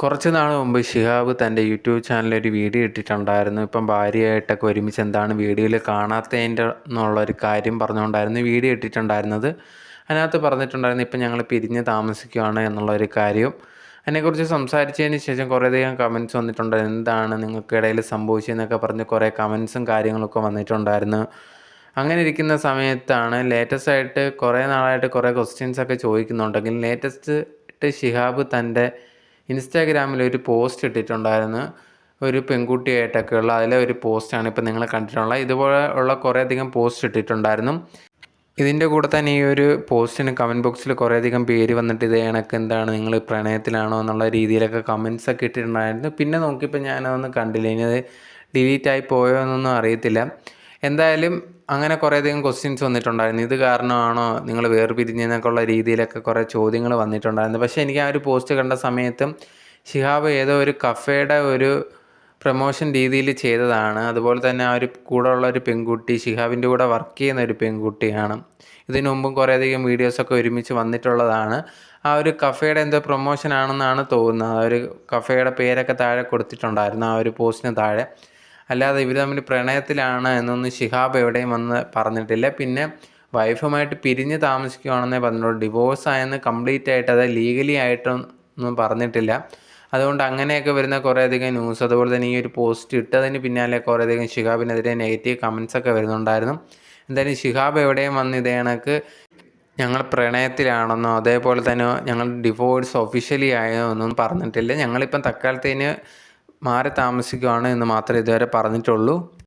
കുറച്ച് നാൾ മുമ്പ് ഷിഹാബ് തന്റെ യൂട്യൂബ് ചാനലിൽ ഒരു വീഡിയോ ഇട്ടിട്ടുണ്ടായിരുന്നു. ഇപ്പം ഭാര്യയായിട്ടൊക്കെ ഒരുമിച്ച് എന്താണ് വീഡിയോയിൽ കാണാത്തതിന്റെ എന്നുള്ളൊരു കാര്യം പറഞ്ഞുകൊണ്ടായിരുന്നു വീഡിയോ ഇട്ടിട്ടുണ്ടായിരുന്നത്. അതിനകത്ത് പറഞ്ഞിട്ടുണ്ടായിരുന്നു ഇപ്പം ഞങ്ങൾ പിരിഞ്ഞ് താമസിക്കുകയാണ് എന്നുള്ളൊരു കാര്യം. അതിനെക്കുറിച്ച് സംസാരിച്ചതിന് ശേഷം കുറേയധികം കമന്റ്സ് വന്നിട്ടുണ്ട്. എന്താണ് നിങ്ങൾക്കിടയിൽ സംഭവിച്ചതെന്നൊക്കെ പറഞ്ഞ് കുറേ കമൻസും കാര്യങ്ങളൊക്കെ വന്നിട്ടുണ്ടായിരുന്നു. അങ്ങനെ ഇരിക്കുന്ന സമയത്താണ് ലേറ്റസ്റ്റ് ആയിട്ട് കുറേ നാളായിട്ട് കുറേ ക്വസ്റ്റ്യൻസ് ഒക്കെ ചോദിക്കുന്നുണ്ടെങ്കിൽ ലേറ്റസ്റ്റ് ഷിഹാബ് തന്റെ ഇൻസ്റ്റാഗ്രാമിൽ ഒരു പോസ്റ്റ് ഇട്ടിട്ടുണ്ടായിരുന്നു. ഒരു പെൺകുട്ടിയായിട്ടൊക്കെയുള്ള അതിലെ ഒരു പോസ്റ്റാണ് ഇപ്പോൾ നിങ്ങൾ കണ്ടിട്ടുള്ളത് ഇതുപോലെ ഉള്ള കുറേയധികം പോസ്റ്റ് ഇട്ടിട്ടുണ്ടായിരുന്നു. ഇതിന്റെ കൂടെ തന്നെ ഈ ഒരു പോസ്റ്റിന് കമന്റ് ബോക്സിൽ കുറേയധികം പേര് വന്നിട്ട് ഇത് കണക്ക് എന്താണ് നിങ്ങൾ പ്രണയത്തിലാണോ എന്നുള്ള രീതിയിലൊക്കെ കമൻസ് ഒക്കെ ഇട്ടിട്ടുണ്ടായിരുന്നു. പിന്നെ നോക്കിയപ്പോൾ ഞാനതൊന്നും കണ്ടില്ല. ഇനി അത് ഡിലീറ്റ് ആയി പോയോ എന്നൊന്നും അറിയത്തില്ല. എന്തായാലും അങ്ങനെ കുറേയധികം ക്വസ്റ്റ്യൻസ് വന്നിട്ടുണ്ടായിരുന്നു. ഇത് കാരണമാണോ നിങ്ങൾ വേർപിരിഞ്ഞെന്നൊക്കെ ഉള്ള രീതിയിലൊക്കെ കുറേ ചോദ്യങ്ങൾ വന്നിട്ടുണ്ടായിരുന്നു. പക്ഷേ എനിക്ക് ആ ഒരു പോസ്റ്റ് കണ്ട സമയത്തും ഷിഹാബ് ഏതോ ഒരു കഫേയുടെ ഒരു പ്രൊമോഷൻ രീതിയിൽ ചെയ്തതാണ്. അതുപോലെ തന്നെ ആ ഒരു കൂടെ ഉള്ള ഒരു പെൺകുട്ടി ഷിഹാബിന്റെ കൂടെ വർക്ക് ചെയ്യുന്ന ഒരു പെൺകുട്ടിയാണ്. ഇതിനു മുമ്പും കുറേയധികം വീഡിയോസൊക്കെ ഒരുമിച്ച് വന്നിട്ടുള്ളതാണ്. ആ ഒരു കഫേയുടെ എന്തോ പ്രൊമോഷൻ ആണെന്നാണ് തോന്നുന്നത്. ആ ഒരു കഫേയുടെ പേരൊക്കെ താഴെ കൊടുത്തിട്ടുണ്ടായിരുന്നു. ആ ഒരു പോസ്റ്റിന് താഴെ. അല്ലാതെ ഇവർ തമ്മിൽ പ്രണയത്തിലാണ് എന്നൊന്നും ശിഹാബ് എവിടെയും വന്ന് പറഞ്ഞിട്ടില്ല. പിന്നെ വൈഫുമായിട്ട് പിരിഞ്ഞ് താമസിക്കുകയാണെന്നേ പറഞ്ഞുള്ളൂ ഡിവോഴ്സ് ആയെന്ന് കംപ്ലീറ്റ് ആയിട്ട് അത് ലീഗലി ആയിട്ടൊന്നും പറഞ്ഞിട്ടില്ല. അതുകൊണ്ട് അങ്ങനെയൊക്കെ വരുന്ന കുറേയധികം ന്യൂസ് അതുപോലെ തന്നെ ഈ ഒരു പോസ്റ്റ് ഇട്ടതിന് പിന്നാലെ കുറേയധികം ശിഹാബിനെതിരെ നെഗറ്റീവ് കമൻസ് ഒക്കെ വരുന്നുണ്ടായിരുന്നു. എന്തായാലും ശിഹാബ് എവിടെയും വന്ന് ഇതേ കണക്ക് ഞങ്ങൾ പ്രണയത്തിലാണെന്നോ അതേപോലെ തന്നെ ഞങ്ങൾ ഡിവോഴ്സ് ഒഫീഷ്യലി ആയോ എന്നൊന്നും പറഞ്ഞിട്ടില്ല. ഞങ്ങളിപ്പം തൽക്കാലത്തേന് മാറി താമസിക്കുകയാണ് എന്ന് മാത്രമേ ഇതുവരെ പറഞ്ഞിട്ടുള്ളൂ.